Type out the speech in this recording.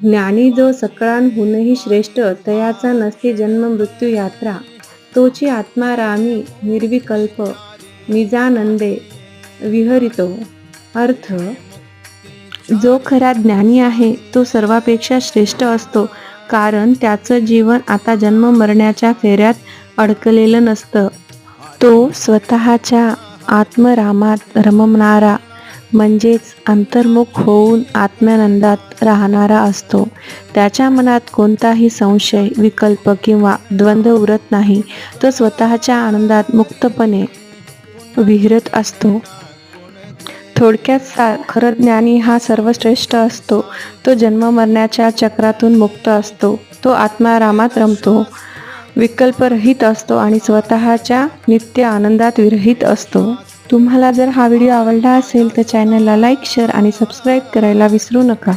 ज्ञानी जो सकळांहूनही श्रेष्ठ तयाचा नसते जन्म मृत्यू यात्रा. तोची आत्मारामी निर्विकल्प निजानंदे विहरितो. अर्थ जो खरा ज्ञानी आहे तो सर्वापेक्षा श्रेष्ठ असतो कारण त्याचं जीवन आता जन्म मरण्याच्या फेऱ्यात अडकलेलं नसतं. तो स्वतःच्या आत्मरामात रमणारा म्हणजेच अंतर्मुख होऊन आत्मानंदात राहणारा असतो. त्याच्या मनात कोणताही संशय विकल्प किंवा द्वंद्व उरत नाही. तो स्वतःच्या आनंदात मुक्तपणे विहिरत असतो. थोडक्यात सा खरं ज्ञानी हा सर्वश्रेष्ठ असतो. तो जन्म मरण्याच्या चक्रातून मुक्त असतो. तो आत्मारामात रमतो. विकल्परहित असतो आणि स्वतःच्या नित्य आनंदात विरहित असतो. तुम्हाला जर हा व्हिडिओ आवडला असेल तर चॅनलला लाईक शेअर आणि सबस्क्राईब करायला विसरू नका.